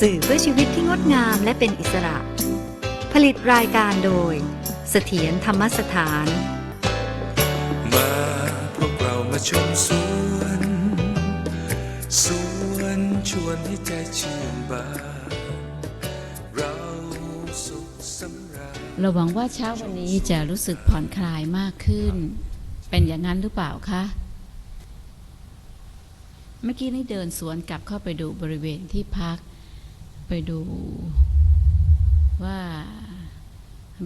สื่อเพื่อชีวิตที่งดงามและเป็นอิสระ ผลิตรายการโดย เสถียรธรรมสถาน มาพวกเรามาชมสวนสวนชวนให้ใจชื่นบานเราสุขสำราญเราหวังว่าเช้าวันนี้จะรู้สึกผ่อนคลายมากขึ้น เป็นอย่างนั้นหรือเปล่าคะเมื่อกี้นี่เดินสวนกลับเข้าไปดูบริเวณที่พัก ไปดูว่า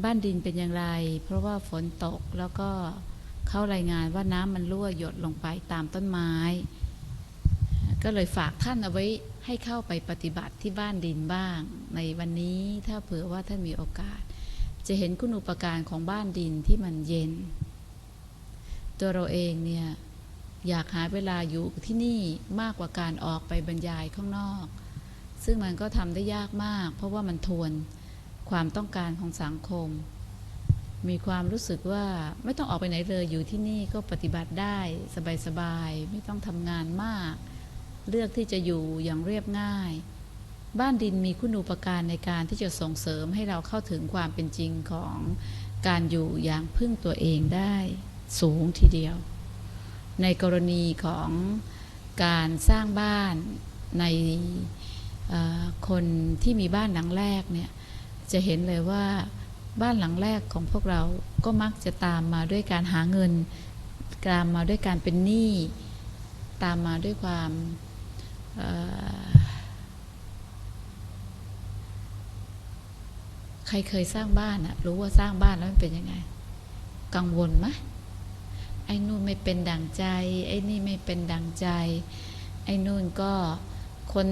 บ้านดินเป็นอย่างไร เพราะว่าฝนตกแล้วก็เข้ารายงานว่าน้ำมันรั่วหยดลงไปตามต้นไม้ ก็เลยฝากท่านเอาไว้ให้เข้าไปปฏิบัติที่บ้านดินบ้าง ในวันนี้ถ้าเผื่อว่าท่านมีโอกาส จะเห็นคุณอุปการของบ้านดินที่มันเย็น ตัวเราเองเนี่ยอยากหาเวลาอยู่ที่นี่มากกว่าการออกไปบรรยายข้างนอก ซึ่งมันก็ทำได้ยากมาก เพราะว่ามันทวนความต้องการของสังคม มีความรู้สึกว่าไม่ต้องออกไปไหนเลยอยู่ที่นี่ก็ปฏิบัติได้สบายๆไม่ต้องทำงานมาก เลือกที่จะอยู่อย่างเรียบง่าย บ้านดินมีคุณูปการในการที่จะส่งเสริมให้เราเข้าถึงความเป็นจริงของการอยู่อย่างพึ่งตัวเองได้สูงทีเดียว ในกรณีของการสร้างบ้านใน คนที่มีบ้านหลังแรกเนี่ยจะเห็นเลยว่าบ้านหลังแรกของพวกเราก็มักจะตามมาด้วยการหาเงิน ตามมาด้วยการเป็นหนี้ตามมาด้วยความใครเคยสร้างบ้านอะรู้ว่าสร้างบ้านแล้วมันเป็นยังไง กังวลไหมไอ้นู่นไม่เป็นดังใจ ไอ้นี่ไม่เป็นดังใจ ไอ้นู่นก็คน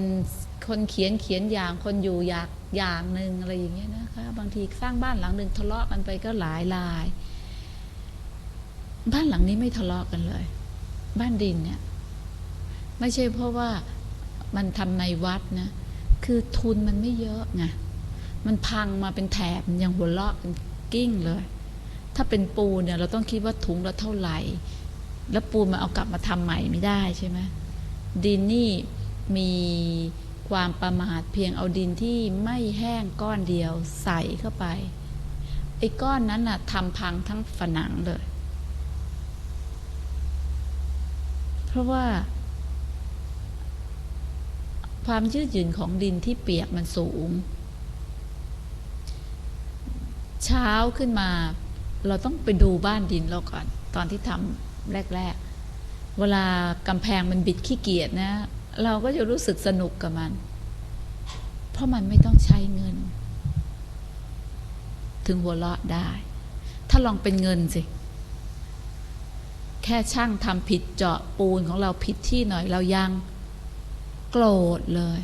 คนเขียนเขียนอย่างคนอยู่อยากอย่างหนึ่งอะไรอย่างเงี้ยนะคะ บางทีสร้างบ้านหลังหนึ่งทะเลาะกันไปก็หลายลาย บ้านหลังนี้ไม่ทะเลาะกันเลย บ้านดินเนี่ย ไม่ใช่เพราะว่ามันทำในวัดนะ คือทุนมันไม่เยอะไงมันพังมาเป็นแถบยังหัวเราะเป็นกิ้งเลย ถ้าเป็นปูเนี่ย เราต้องคิดว่าถุงละเท่าไหร่ แล้วปูมันเอากลับมาทำใหม่ไม่ได้ใช่ไหมดินนี่มี ความประมาทเพียงเอาดินที่ไม่แห้งก้อนเดียวใส่เข้าไป ไอ้ก้อนนั้นน่ะทำพังทั้งฝนังเลย เพราะว่า ความยืดหยุ่นของดินที่เปียกมันสูง เช้าขึ้นมา เราต้องไปดูบ้านดินเราก่อน ตอนที่ทำแรก ๆ เวลากำแพงมันบิดขี้เกียจนะ เราก็จะรู้สึกสนุกกับมัน เพราะมันไม่ต้องใช้เงิน ถึงหัวเราะได้ ถ้าลองเป็นเงินสิ แค่ช่างทำผิดเจาะปูนของเราผิดที่หน่อยเรายังโกรธเลย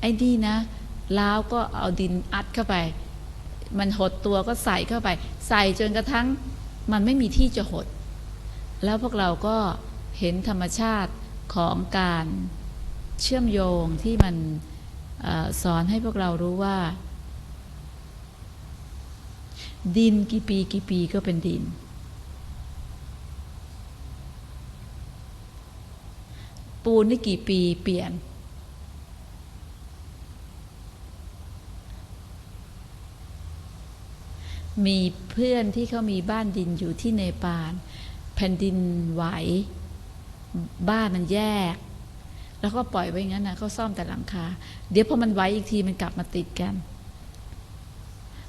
ไอ้นี่นะล้าวก็เอาดินอัดเข้าไป มันหดตัวก็ใส่เข้าไป ใส่จนกระทั่งมันไม่มีที่จะหด แล้วพวกเราก็ เห็นธรรมชาติของการเชื่อมโยงที่มันอสอนให้พวกเรารู้ว่า ดินกี่ปีกี่ปีก็เป็นดิน ปูนนี่กี่ปีเปลี่ยน มีเพื่อนที่เขามีบ้านดินอยู่ที่เนปาลแผ่นดินไหว บ้านมันแยก แล้วก็ปล่อยไว้อย่างนั้นนะเขาซ่อมแต่หลังคา เดี๋ยวพอมันไหวอีกทีมันกลับมาติดกัน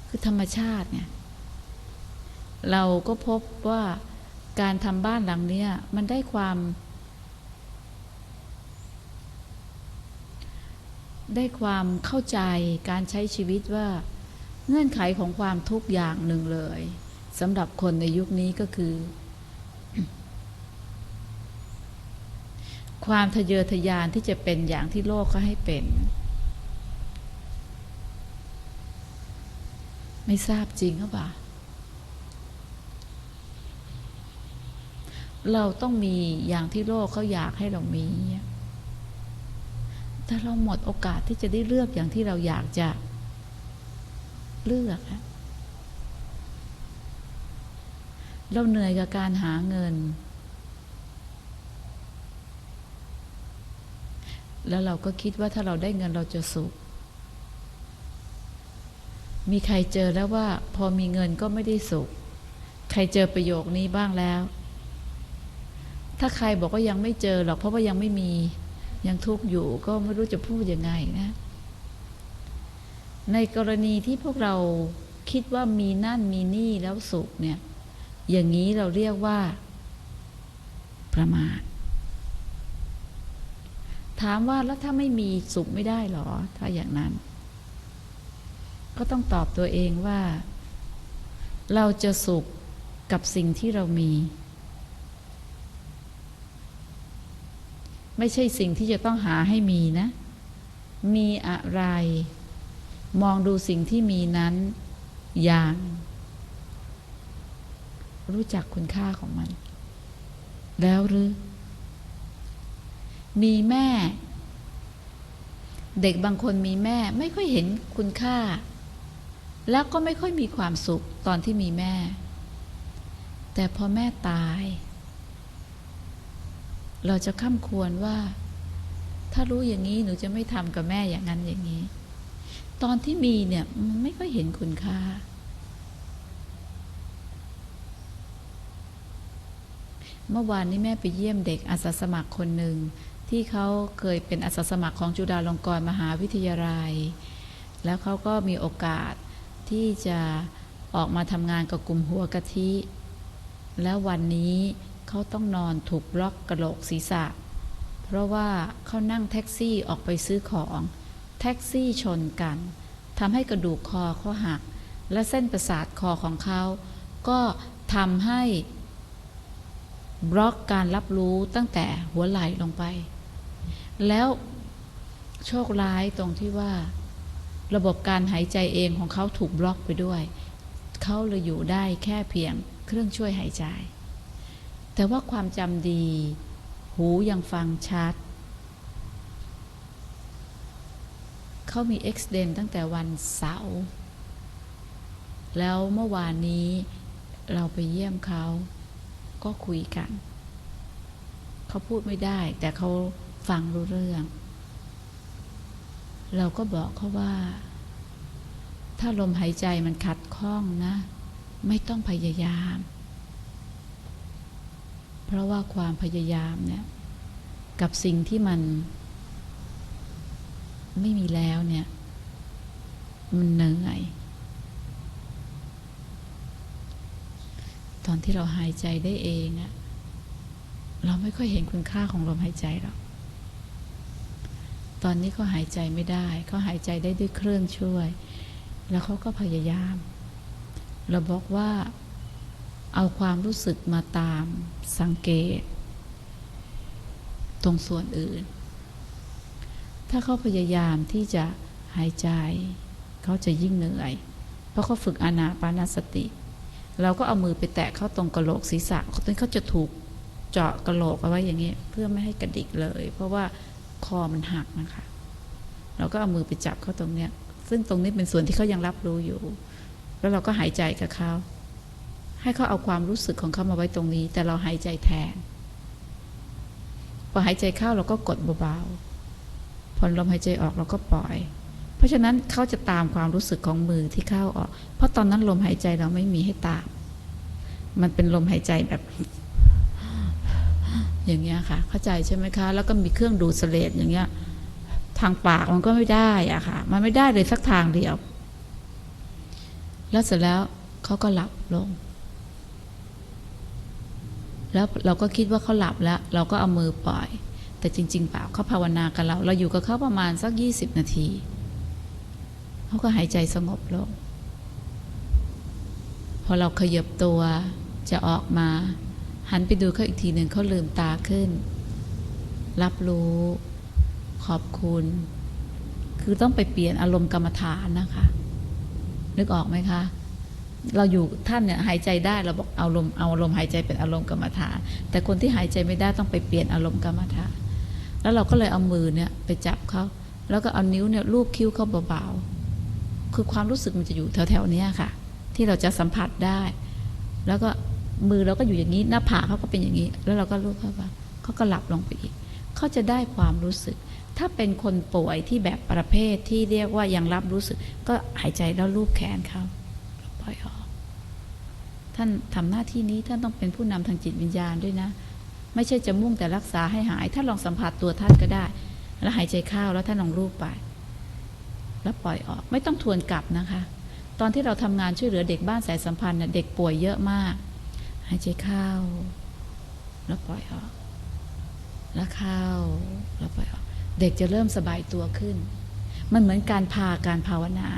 คือธรรมชาติเนี่ยเราก็พบว่าการทำบ้านหลังเนี้ยมันได้ความ ได้ความเข้าใจการใช้ชีวิตว่าเงื่อนไขของความทุกข์อย่างหนึ่งเลยสำหรับคนในยุคนี้ก็คือ ความทะเยอทะยานที่จะเป็นอย่างที่โลกเขาให้เป็น ไม่ทราบจริงหรือเปล่าเราต้องมีอย่างที่โลกเขาอยากให้เรามีแต่เราหมดโอกาสที่จะได้เลือกอย่างที่เราอยากจะเลือกเราเหนื่อยกับการหาเงิน แล้วเราก็คิดว่าถ้าเราได้เงินเราจะสุข มีใครเจอแล้วว่า พอมีเงินก็ไม่ได้สุข ใครเจอประโยคนี้บ้างแล้ว ถ้าใครบอกว่ายังไม่เจอหรอกเพราะว่ายังไม่มียังทุกข์อยู่ก็ไม่รู้จะพูดยังไงนะ ในกรณีที่พวกเราคิดว่ามีนั่นมีนี่แล้วสุขเนี่ย อย่างนี้เราเรียกว่า ประมาท ถามว่าแล้วถ้าไม่มีสุขไม่ได้หรอ ถ้าอย่างนั้น ก็ต้องตอบตัวเองว่า เราจะสุขกับสิ่งที่เรามี ไม่ใช่สิ่งที่จะต้องหาให้มีนะ มีอะไร มองดูสิ่งที่มีนั้นอย่าง รู้จักคุณค่าของมัน แล้วหรือ มีแม่ เด็กบางคนมีแม่ไม่ค่อยเห็นคุณค่า แล้วก็ไม่ค่อยมีความสุขตอนที่มีแม่ แต่พอแม่ตาย เราจะข้ามควรว่า ถ้ารู้อย่างนี้หนูจะไม่ทำกับแม่อย่างนั้นอย่างนี้ ตอนที่มีเนี่ยมันไม่ค่อยเห็นคุณค่าเมื่อวานนี้แม่ไปเยี่ยมเด็กอาสาสมัครคนหนึ่ง ที่เขาเคยเป็นอาสาสมัครของจุฬาลงกรณ์มหาวิทยาลัย แล้วเขาก็มีโอกาสที่จะออกมาทำงานกับกลุ่มหัวกะทิ แล้ววันนี้เขาต้องนอนถูกบล็อกกระโหลกศีรษะ เพราะว่าเขานั่งแท็กซี่ออกไปซื้อของ แท็กซี่ชนกันทำให้กระดูกคอเขาหัก และเส้นประสาทคอของเขา ก็ทำให้บล็อกการรับรู้ตั้งแต่หัวไหล่ลงไป แล้วโชคร้ายตรงที่ว่า ระบบการหายใจเองของเขาถูกบล็อกไปด้วย เขาเลยอยู่ได้แค่เพียงเครื่องช่วยหายใจ แต่ว่าความจำดี หูยังฟังชัด เขามีเอ็กซ์เดนตั้งแต่วันเสาร์แล้วเมื่อวานนี้เราไปเยี่ยมเขาก็คุยกัน เขาพูดไม่ได้แต่เขา ฟังรู้เรื่อง เราก็บอกเขาว่า ถ้าลมหายใจมันขัดข้องนะ ไม่ต้องพยายาม เพราะว่าความพยายามเนี่ยกับสิ่งที่มัน ไม่มีแล้วเนี่ย มันเหนื่อยตอนที่เราหายใจได้เองอะเราไม่ค่อยเห็นคุณค่าของลมหายใจหรอก ตอนนี้เขาหายใจไม่ได้เขาหายใจได้ด้วยเครื่องช่วย แล้วเขาก็พยายาม เราบอกว่าเอาความรู้สึกมาตามสังเกต ตรงส่วนอื่น ถ้าเขาพยายามที่จะหายใจ เขาจะยิ่งเหนื่อย เพราะเขาฝึกอานาปานสติ เราก็เอามือไปแตะเข้าตรงกระโหลกศีรษะเขาเขาจะถูกเจาะกระโหลกเอาไว้อย่างนี้ เพื่อไม่ให้กระดิกเลย เพราะว่า คอมันหักนะคะเราก็เอามือไปจับเขาตรงเนี้ย ซึ่งตรงนี้เป็นส่วนที่เขายังรับรู้อยู่ แล้วเราก็หายใจกับเขา ให้เขาเอาความรู้สึกของเขามาไว้ตรงนี้ แต่เราหายใจแทน พอหายใจเข้าเราก็กดเบาๆ พอลมหายใจออกเราก็ปล่อย เพราะฉะนั้นเขาจะตามความรู้สึกของมือที่เข้าออก เพราะตอนนั้นลมหายใจเราไม่มีให้ตาม มันเป็นลมหายใจแบบ อย่างเงี้ยค่ะ เข้าใจใช่ไหมคะ แล้วก็มีเครื่องดูดเสลดอย่างเงี้ย ทางปากมันก็ไม่ได้อะค่ะ มันไม่ได้เลยสักทางเดียว แล้วเสร็จแล้วเขาก็หลับลง แล้วเราก็คิดว่าเขาหลับแล้ว เราก็เอามือปล่อย แต่จริง ๆ เปล่าเขาภาวนากับเรา เราอยู่กับเขาประมาณสักยี่สิบนาที เขาก็หายใจสงบลง พอเราขยับตัวจะออกมา หันไปดูเขาอีกทีหนึ่งเขาลืมตาขึ้น รับรู้ ขอบคุณ คือต้องไปเปลี่ยนอารมณ์กรรมฐานนะคะ นึกออกไหมคะ เราอยู่ท่านเนี่ยหายใจได้เราบอกเอาลมเอาลมหายใจเป็นอารมณ์กรรมฐาน แต่คนที่หายใจไม่ได้ต้องไปเปลี่ยนอารมณ์กรรมฐาน แล้วเราก็เลยเอามือเนี่ยไปจับเขาแล้วก็เอานิ้วเนี่ยลูบคิ้วเขาเบาๆคือความรู้สึกมันจะอยู่แถวๆนี้ค่ะ ที่เราจะสัมผัสได้ แล้วก็ มือเราก็อยู่อย่างนี้ หน้าผากเขาก็เป็นอย่างนี้ แล้วเราก็ลูบเข้าไปเขาก็หลับลงไปอีกเขาจะได้ความรู้สึก ถ้าเป็นคนป่วยที่แบบประเภทที่เรียกว่ายังรับรู้สึก ก็หายใจแล้วลูบแขนเขาปล่อยออก ท่านทำหน้าที่นี้ท่านต้องเป็นผู้นำทางจิตวิญญาณด้วยนะ ไม่ใช่จะมุ่งแต่รักษาให้หายท่านลองสัมผัสตัวท่านก็ได้ แล้วหายใจเข้าแล้วท่านลองรูปไป แล้วปล่อยออก ไม่ต้องทวนกลับนะคะ ตอนที่เราทำงานช่วยเหลือเด็กบ้านสายสัมพันธ์เด็กป่วยเยอะมาก หายใจเข้า แล้วปล่อยออก แล้วเข้า แล้วปล่อยออก เด็กจะเริ่มสบายตัวขึ้น มันเหมือนการพาการภาวนา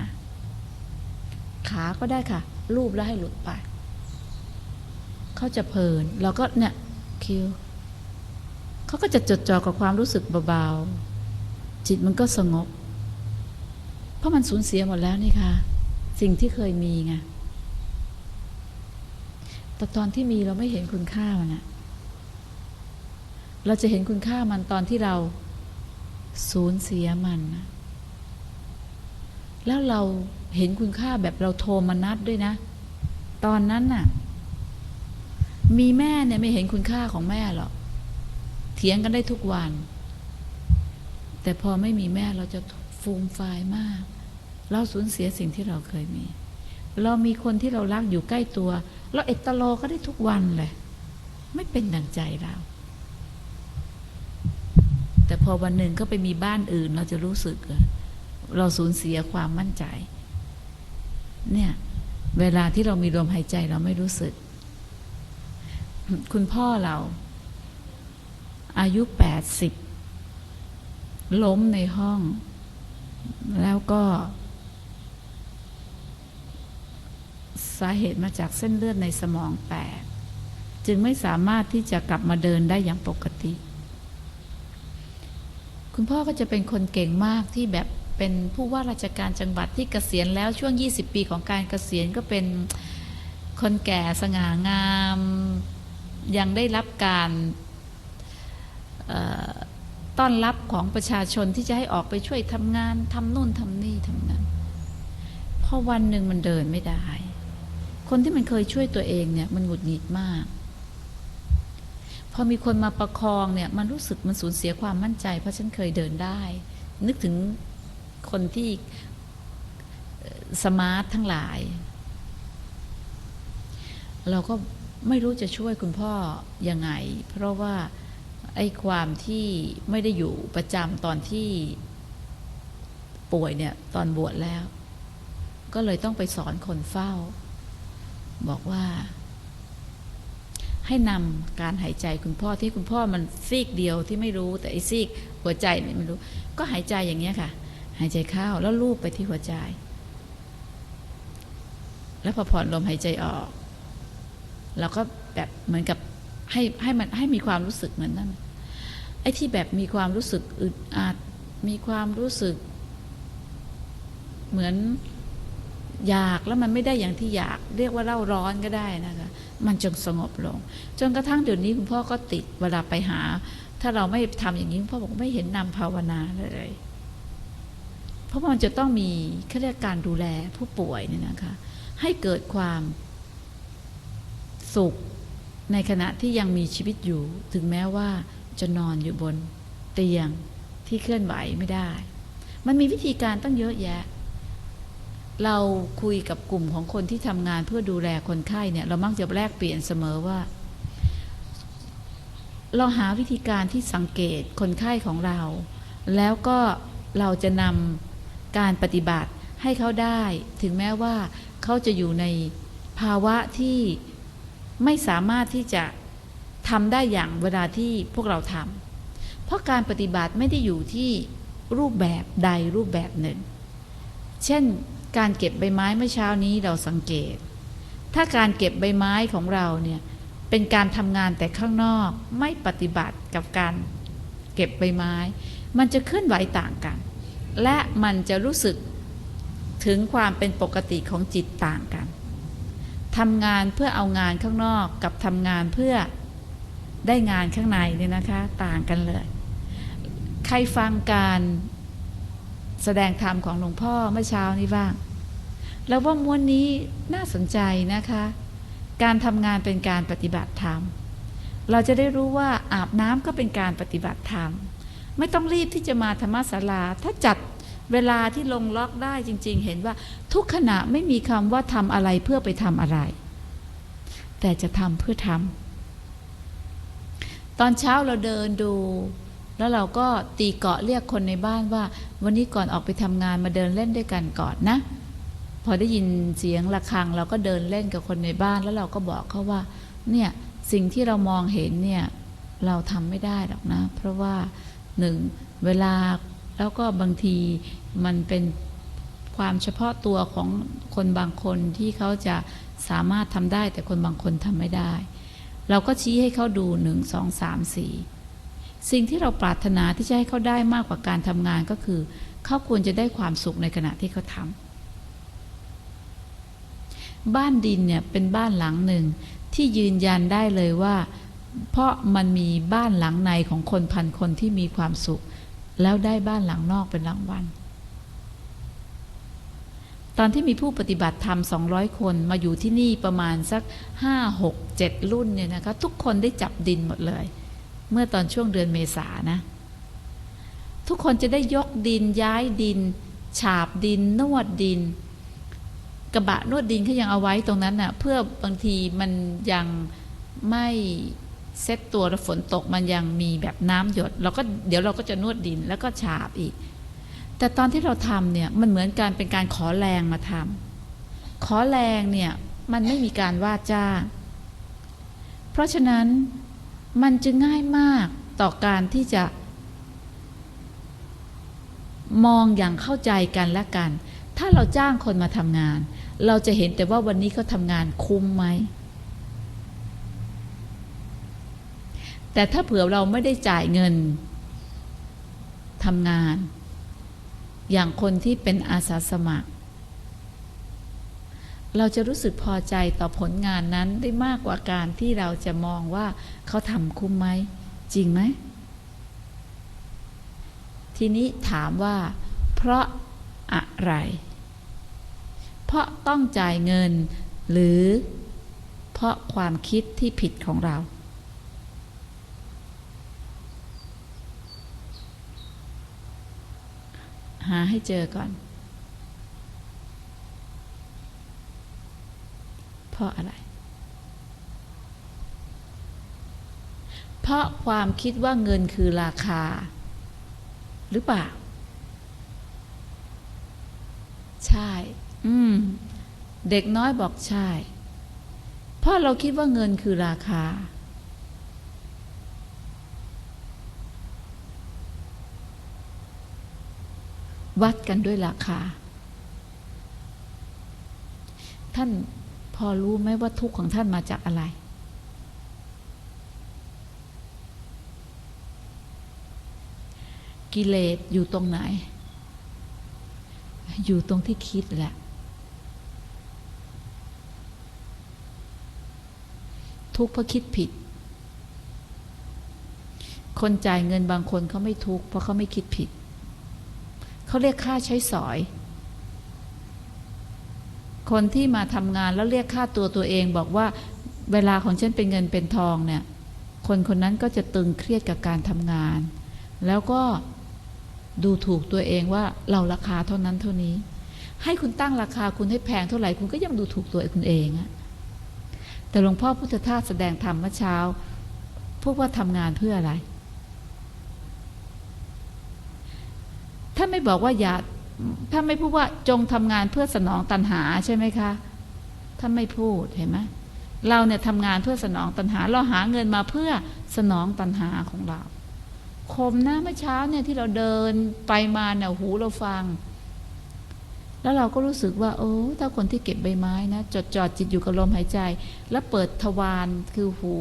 ขาก็ได้ค่ะ รูปแล้วให้หลุดไป เขาจะเพลิน เราก็เนี่ยคิวเขาก็จะจดจ่อกับความรู้สึกเบาๆ จิตมันก็สงบ เพราะมันสูญเสียหมดแล้วนี่ค่ะ สิ่งที่เคยมีไง แต่ตอนที่มีเราไม่เห็นคุณค่ามันอะเราจะเห็นคุณค่ามันตอนที่เราสูญเสียมัน แล้วเราเห็นคุณค่าแบบเราโทรมานัดด้วยนะ ตอนนั้นน่ะ มีแม่เนี่ยไม่เห็นคุณค่าของแม่หรอกเถียงกันได้ทุกวัน แต่พอไม่มีแม่เราจะฟูมฟายมาก เราสูญเสียสิ่งที่เราเคยมี เรามีคนที่เรารักอยู่ใกล้ตัว เราเอตโลก็ได้ทุกวันเลย ไม่เป็นดังใจเรา แต่พอวันหนึ่งก็ไปมีบ้านอื่น เราจะรู้สึก เราสูญเสียความมั่นใจ เนี่ย เวลาที่เรามีลมหายใจเราไม่รู้สึก คุณพ่อเรา อายุแปดสิบล้มในห้อง แล้วก็ สาเหตุมาจากเส้นเลือดในสมองแตก จึงไม่สามารถที่จะกลับมาเดินได้อย่างปกติ คุณพ่อก็จะเป็นคนเก่งมากที่แบบเป็นผู้ว่าราชการจังหวัดที่เกษียณแล้วช่วง 20 ปีของการเกษียณก็เป็นคนแก่สง่างาม ยังได้รับการต้อนรับของประชาชนที่จะให้ออกไปช่วยทำงานทำนู่นทำนี่ทำนั้นพอวันหนึ่งมันเดินไม่ได้ คนที่มันเคยช่วยตัวเองเนี่ย มันหงุดหงิดมาก พอมีคนมาประคองเนี่ย มันรู้สึกมันสูญเสียความมั่นใจ เพราะฉันเคยเดินได้ นึกถึงคนที่สมาร์ททั้งหลาย เราก็ไม่รู้จะช่วยคุณพ่อยังไง เพราะว่าไอ้ความที่ไม่ได้อยู่ประจำตอนที่ป่วยเนี่ย ตอนบวชแล้ว ก็เลยต้องไปสอนคนเฝ้า บอกว่า ให้นำการหายใจคุณพ่อที่คุณพ่อมันซีกเดียวที่ไม่รู้แต่ไอ้ซีกหัวใจนี่ไม่รู้ ก็หายใจอย่างเงี้ยค่ะ หายใจเข้าแล้วลูบไปที่หัวใจ แล้วพอผ่อนลมหายใจออกเราก็แบบเหมือนกับให้ให้มันให้มีความรู้สึกเหมือนนั้นไอ้ที่แบบมีความรู้สึกอึดอัดมีความรู้สึก เหมือน อยากแล้วมันไม่ได้อย่างที่อยาก เรียกว่าเร่าร้อนก็ได้นะคะมันจงสงบลง จนกระทั่งเดี๋ยวนี้คุณพ่อก็ติดเวลาไปหา ถ้าเราไม่ทำอย่างนี้คุณพ่อบอกไม่เห็นนำภาวนาเลยเพราะมันจะต้องมีเขาเรียกการดูแลผู้ป่วยเนี่ยนะคะ ให้เกิดความสุขในขณะที่ยังมีชีวิตอยู่ ถึงแม้ว่าจะนอนอยู่บนเตียงที่เคลื่อนไหวไม่ได้ มันมีวิธีการตั้งเยอะแยะ เราคุยกับกลุ่มของคนที่ทำงานเพื่อดูแลคนไข้เนี่ย เรามักจะแลกเปลี่ยนเสมอว่า เราหาวิธีการที่สังเกตคนไข้ของเรา แล้วก็เราจะนำการปฏิบัติให้เขาได้ ถึงแม้ว่าเขาจะอยู่ในภาวะที่ไม่สามารถที่จะทำได้อย่างเวลาที่พวกเราทำเพราะการปฏิบัติไม่ได้อยู่ที่รูปแบบใดรูปแบบหนึ่ง เช่น การเก็บใบไม้เมื่อเช้านี้เราสังเกต ถ้าการเก็บใบไม้ของเราเนี่ยเป็นการทำงานแต่ข้างนอกไม่ปฏิบัติกับการเก็บใบไม้ มันจะเคลื่อนไหวต่างกัน และมันจะรู้สึกถึงความเป็นปกติของจิตต่างกันทำงานเพื่อเอางานข้างนอกกับทำงานเพื่อได้งานข้างในเนี่ยนะคะ ต่างกันเลย ใครฟังการ แสดงธรรมของหลวงพ่อเมื่อเช้านี้บ้างแล้วว่าม้วนนี้น่าสนใจนะคะ การทำงานเป็นการปฏิบัติธรรม เราจะได้รู้ว่าอาบน้ำก็เป็นการปฏิบัติธรรม ไม่ต้องรีบที่จะมาธรรมศาลา ถ้าจัดเวลาที่ลงล็อกได้จริง ๆ เห็นว่าทุกขณะไม่มีคำว่าทำอะไรเพื่อไปทำอะไร แต่จะทำเพื่อทำตอนเช้าเราเดินดู แล้วเราก็ตีเกาะเรียกคนในบ้านว่า วันนี้ก่อนออกไปทำงานมาเดินเล่นด้วยกันก่อนนะ พอได้ยินเสียงะระฆังเราก็เดินเล่นกับคนในบ้านแล้วเราก็บอกเขาว่า เนี่ยสิ่งที่เรามองเห็นเนี่ยเราทำไม่ได้หรอกนะ เพราะว่าหนึ่งเวลาแล้วก็บางทีมันเป็นความเฉพาะตัวของคนบางคนที่เขาจะสามารถทำได้แต่คนบางคนทำไม่ได้ เราก็ชี้ให้เขาดูหนึ่งสองสามสี่ สิ่งที่เราปรารถนาที่จะให้เขาได้มากกว่าการทำงานก็คือ เขาควรจะได้ความสุขในขณะที่เขาทำบ้านดินเนี่ยเป็นบ้านหลังหนึ่งที่ยืนยันได้เลยว่า เพราะมันมีบ้านหลังในของคนพันคนที่มีความสุข แล้วได้บ้านหลังนอกเป็นรางวัลตอนที่มีผู้ปฏิบัติธรรม 200 คนมาอยู่ที่นี่ประมาณสัก 5 6 7 รุ่นเนี่ยนะคะทุกคนได้จับดินหมดเลย เมื่อตอนช่วงเดือนเมษานะ ทุกคนจะได้ยกดินย้ายดิน ฉาบดิน นวดดิน กระบะนวดดินเขายังเอาไว้ตรงนั้นน่ะ เพื่อบางทีมันยังไม่เซ็ตตัวแล้วฝนตกมันยังมีแบบน้ำหยดเราก็เดี๋ยวเราก็จะนวดดินแล้วก็ฉาบอีก แต่ตอนที่เราทำเนี่ยมันเหมือนการเป็นการขอแรงมาทำขอแรงเนี่ยมันไม่มีการว่าจ้างเพราะฉะนั้น มันจะง่ายมากต่อการที่จะ มองอย่างเข้าใจกันและกัน ถ้าเราจ้างคนมาทำงาน เราจะเห็นแต่ว่าวันนี้เขาทำงานคุ้มไหม แต่ถ้าเผื่อเราไม่ได้จ่ายเงินทำงาน อย่างคนที่เป็นอาสาสมัคร เราจะรู้สึกพอใจต่อผลงานนั้นได้มากกว่าการที่เราจะมองว่าเขาทำคุ้มไหม จริงไหม ทีนี้ถามว่า เพราะอะไร เพราะต้องจ่ายเงิน หรือเพราะความคิดที่ผิดของเรา หาให้เจอก่อน เพราะอะไร เพราะความคิดว่าเงินคือราคา หรือเปล่า ใช่ อืม เด็กน้อยบอกใช่ เพราะเราคิดว่าเงินคือราคาวัดกันด้วยราคา ท่าน พอรู้ไหมว่าทุกข์ของท่านมาจากอะไร กิเลสอยู่ตรงไหน อยู่ตรงที่คิดแหละ ทุกข์เพราะคิดผิด คนจ่ายเงินบางคนเขาไม่ทุกข์เพราะเขาไม่คิดผิด เขาเรียกค่าใช้สอย คนที่มาทำงานแล้วเรียกค่าตัวตัวเอง บอกว่าเวลาของฉันเป็นเงินเป็นทองเนี่ย คนคนนั้นก็จะตึงเครียดกับการทำงาน แล้วก็ดูถูกตัวเองว่าเราราคาเท่านั้นเท่านี้ ให้คุณตั้งราคาคุณให้แพงเท่าไหร่คุณก็ยังดูถูกตัวคุณเองอะแต่หลวงพ่อพุทธทาสแสดงธรรมเมื่อเช้า พวกว่าทำงานเพื่ออะไร ถ้าไม่บอกว่าอย่า ถ้าไม่พูดว่าจงทำงานเพื่อสนองตัณหาใช่ไหมคะถ้าไม่พูดเห็นไหมเราเนี่ยทำงานเพื่อสนองตัณหา เราหาเงินมาเพื่อสนองตัณหาของเรา คมนะเมื่อเช้าเนี่ยที่เราเดินไปมาเนี่ยหูเราฟัง แล้วเราก็รู้สึกว่า โอ้ถ้าคนที่เก็บใบไม้นะจดจอดจิตอยู่กับลมหายใจ แล้วเปิดทวารคือหู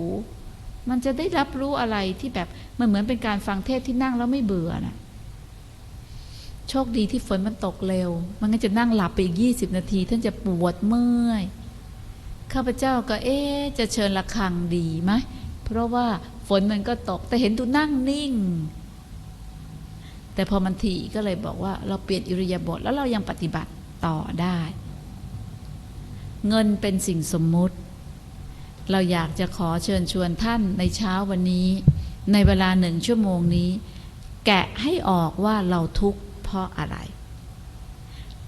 มันจะได้รับรู้อะไรที่แบบมันเหมือนเป็นการฟังเทศที่นั่งแล้วไม่เบื่อน่ะ โชคดีที่ฝนมันตกเร็ว มันก็จะนั่งหลับไปอีกยี่สิบนาที ท่านจะปวดเมื่อย ข้าพเจ้าก็เอ๊ะจะเชิญระฆังดีไหม เพราะว่าฝนมันก็ตก แต่เห็นตูนั่งนิ่ง แต่พอมันถี่ก็เลยบอกว่า เราเปลี่ยนอิริยาบถแล้วเรายังปฏิบัติต่อได้ เงินเป็นสิ่งสมมุติ เราอยากจะขอเชิญชวนท่านในเช้าวันนี้ ในเวลาหนึ่งชั่วโมงนี้ แกะให้ออกว่าเราทุกข์ เพราะอะไร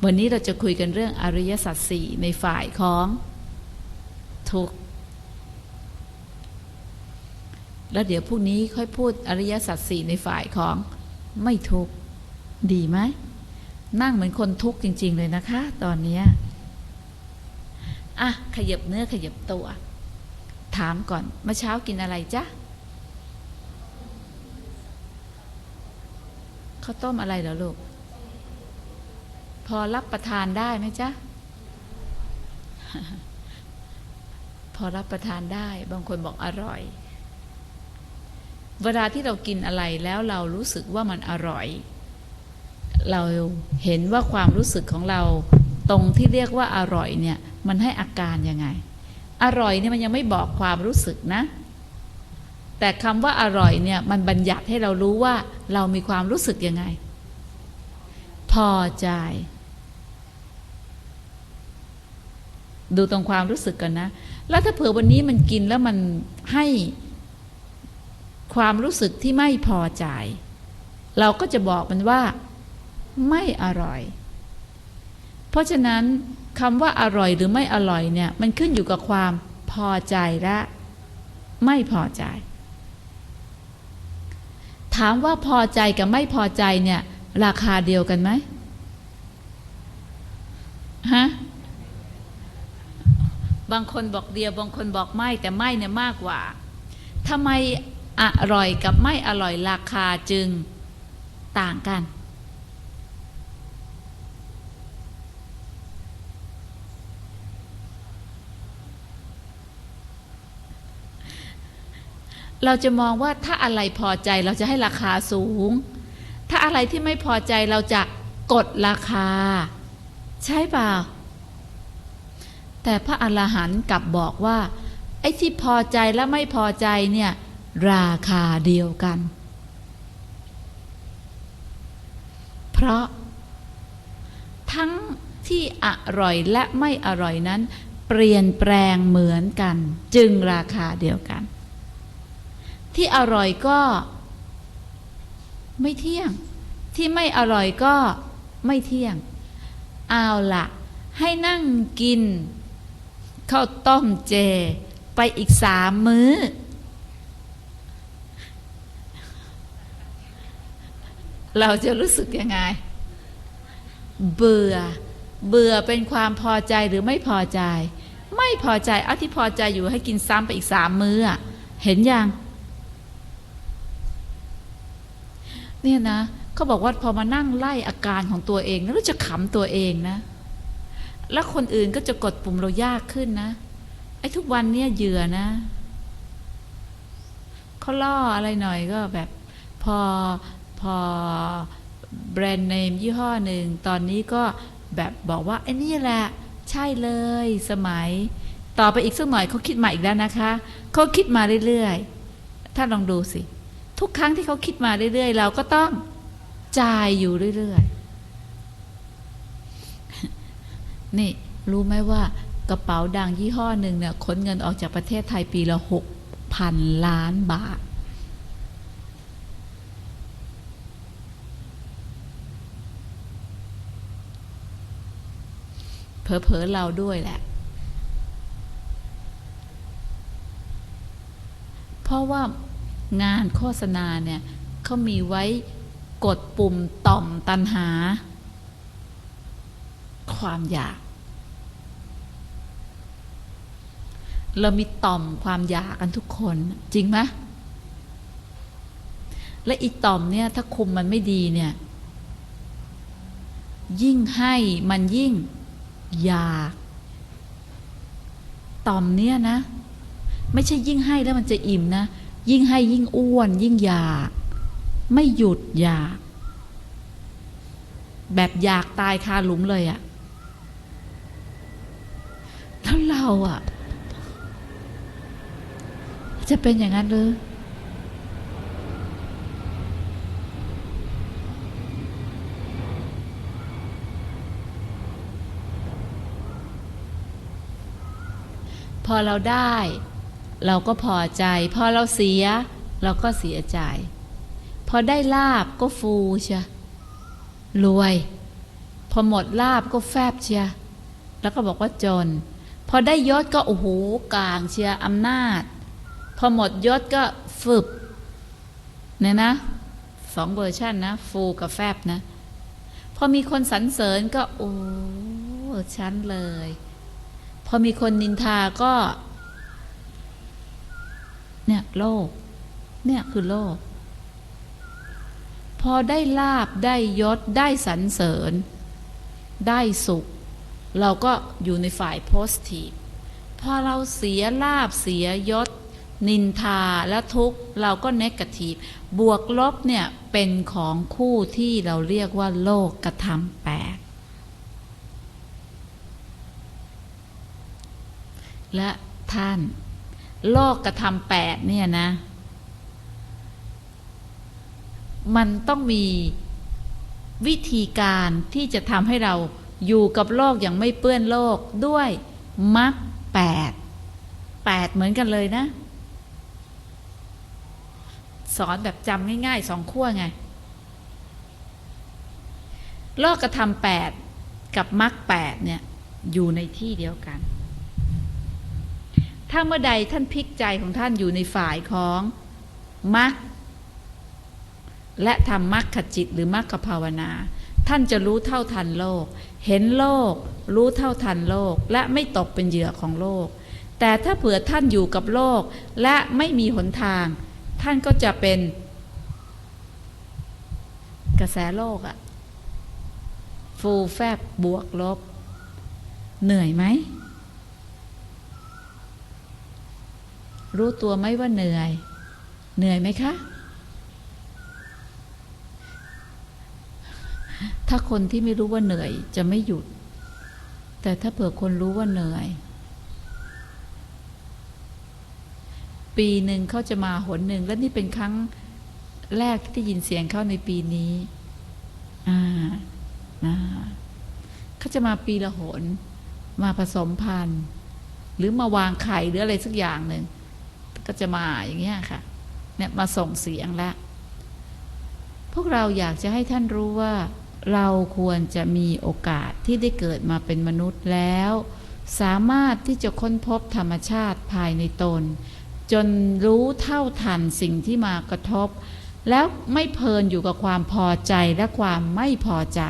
วันนี้เราจะคุยกันเรื่องอริยสัจสี่ในฝ่ายของทุกข์แล้วเดี๋ยวพรุ่งนี้ค่อยพูดอริยสัจสี่ในฝ่ายของไม่ทุกข์ดีไหมนั่งเหมือนคนทุกข์จริง ๆ เลยนะคะ ตอนนี้อะขยับเนื้อขยับตัว ถามก่อนเมื่อเช้ากินอะไรจ๊ะข้าวต้มอะไรเหรอลูก พอรับประทานได้ไหมจ๊ะ พอรับประทานได้ บางคนบอกอร่อย เวลาที่เรากินอะไรแล้วเรารู้สึกว่ามันอร่อย เราเห็นว่าความรู้สึกของเรา ตรงที่เรียกว่าอร่อยเนี่ย มันให้อาการยังไง อร่อยเนี่ยมันยังไม่บอกความรู้สึกนะ แต่คำว่าอร่อยเนี่ย มันบัญญัติให้เรารู้ว่า เรามีความรู้สึกยังไง พอใจ ดูตรงความรู้สึกกันนะ แล้วถ้าเผื่อวันนี้มันกินแล้วมันให้ความรู้สึกที่ไม่พอใจ เราก็จะบอกมันว่าไม่อร่อย เพราะฉะนั้นคำว่าอร่อยหรือไม่อร่อยเนี่ย มันขึ้นอยู่กับความพอใจและไม่พอใจ ถามว่าพอใจกับไม่พอใจเนี่ย ราคาเดียวกันไหมฮะ บางคนบอกเดียว บางคนบอกไม่แต่ไม่เนี่ยมากกว่าทำไมอร่อยกับไม่อร่อยราคาจึงต่างกัน เราจะมองว่าถ้าอะไรพอใจเราจะให้ราคาสูง ถ้าอะไรที่ไม่พอใจเราจะกดราคา ใช่เปล่า แต่พระอรหันต์กลับบอกว่า ไอ้ที่พอใจและไม่พอใจเนี่ย ราคาเดียวกัน เพราะ ทั้งที่อร่อยและไม่อร่อยนั้น เปลี่ยนแปลงเหมือนกัน จึงราคาเดียวกัน ที่อร่อยก็ไม่เที่ยง ที่ไม่อร่อยก็ไม่เที่ยง เอาละให้นั่งกิน ข้าวต้มเจ ไปอีกสามมื้อ เราจะรู้สึกยังไง เบื่อ เบื่อเป็นความพอใจหรือไม่พอใจ ไม่พอใจเอาที่พอใจอยู่ให้กินซ้ำไปอีกสามมื้อ เห็นยัง เนี่ยนะเขาบอกว่าพอมานั่งไล่อาการของตัวเอง แล้วจะขำตัวเองนะ แล้วคนอื่นก็จะกดปุ่มเรายากขึ้นนะ ไอ้ทุกวันเนี่ยเหยื่อนะเขาล่ออะไรหน่อยก็แบบ พอพอแบรนด์เนมยี่ห้อหนึ่ง ตอนนี้ก็แบบบอกว่าไอ้นี่แหละ ใช่เลยสมัย ต่อไปอีกสักหน่อยเขาคิดมาอีกแล้วนะคะเขาคิดมาเรื่อยๆ ถ้าลองดูสิ ทุกครั้งที่เขาคิดมาเรื่อยๆ เราก็ต้องจ่ายอยู่เรื่อยๆ นี่รู้ไหมว่ากระเป๋าดังยี่ห้อหนึ่งเนี่ยขนเงินออกจากประเทศไทยปีละหกพันล้านบาท เผลอๆเราด้วยแหละ เพราะว่างานโฆษณาเนี่ยเขามีไว้กดปุ่มต่อมตันหา ความอยาก เรามีต่อมความอยากกันทุกคน จริงไหมและอีต่อมเนี่ยถ้าคุมมันไม่ดีเนี่ย ยิ่งให้มันยิ่งอยาก ต่อมเนี่ยนะ ไม่ใช่ยิ่งให้แล้วมันจะอิ่มนะ ยิ่งให้ยิ่งอ้วน ยิ่งอยาก ไม่หยุดอยาก แบบอยากตายคาหลุมเลยอะแล้วเราอะ จะเป็นอย่างนั้นหรือ พอเราได้ เราก็พอใจ พอเราเสีย เราก็เสียใจ พอได้ลาบก็ฟูเชียรวย พอหมดลาบก็แฟบเชียแล้วก็บอกว่าจน พอได้ยศก็โอ้โหกลางเชียอำนาจ พอหมดยศก็ฟึบเนี่ยนะสองเวอร์ชันนะ ฟูกับแฟบนะ พอมีคนสรรเสริญก็ โอ้ฉันเลย พอมีคนนินทาก็ เนี่ยโลก เนี่ยคือโลก พอได้ลาบได้ยศได้สรรเสริญ ได้สุข เราก็อยู่ในฝ่ายโพสทีฟพอเราเสียลาบเสียยศ นินทาและทุกข์เราก็เนกาทีฟบวกลบเนี่ยเป็นของคู่ที่เราเรียกว่า โลกกระทำแปดและท่าน โลกกระทำแปดเนี่ยนะ มันต้องมีวิธีการที่จะทำให้เราอยู่กับโลกอย่างไม่เปื้อนโลกด้วยมรรคแปดแปดเหมือนกันเลยนะ สอนแบบจำง่ายๆสองขั้วไงโลกกระทำแปดกับมรรคแปดเนี่ยอยู่ในที่เดียวกัน ถ้าเมื่อใดท่านพลิกใจของท่านอยู่ในฝ่ายของมรรคและทำมรรคขจิตหรือมรรคภาวนา ท่านจะรู้เท่าทันโลก เห็นโลก รู้เท่าทันโลก และไม่ตกเป็นเหยื่อของโลก แต่ถ้าเผื่อท่านอยู่กับโลก และไม่มีหนทาง ท่านก็จะเป็นกระแสโลกอะฟูแฟบบวกลบ เหนื่อยไหม รู้ตัวไหมว่าเหนื่อย เหนื่อยไหมคะ ถ้าคนที่ไม่รู้ว่าเหนื่อยจะไม่หยุด แต่ถ้าเผื่อคนรู้ว่าเหนื่อย ปีหนึ่งเขาจะมาหนหนึ่งและนี่เป็นครั้งแรกที่ได้ยินเสียงเขาในปีนี้อ่านะเขาจะมาปีละหน มาผสมพันธุ์ หรือมาวางไข่หรืออะไรสักอย่างหนึ่งก็จะมาอย่างเงี้ยค่ะ เนี่ยมาส่งเสียงแล้วพวกเราอยากจะให้ท่านรู้ว่า เราควรจะมีโอกาสที่ได้เกิดมาเป็นมนุษย์แล้ว สามารถที่จะค้นพบธรรมชาติภายในตน จนรู้เท่าทันสิ่งที่มากระทบ แล้วไม่เพลินอยู่กับความพอใจและความไม่พอใจ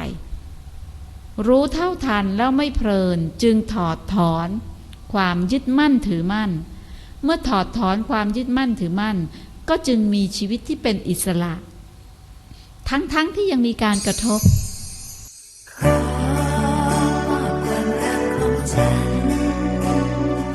รู้เท่าทันแล้วไม่เพลินจึงถอดถอน ความยึดมั่นถือมั่น เมื่อถอดถอนความยึดมั่นถือมั่น ก็จึงมีชีวิตที่เป็นอิสระ ทั้งๆทที่ยังมีการกระทบ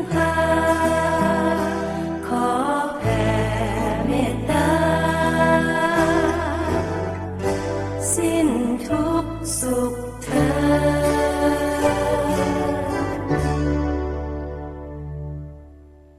10230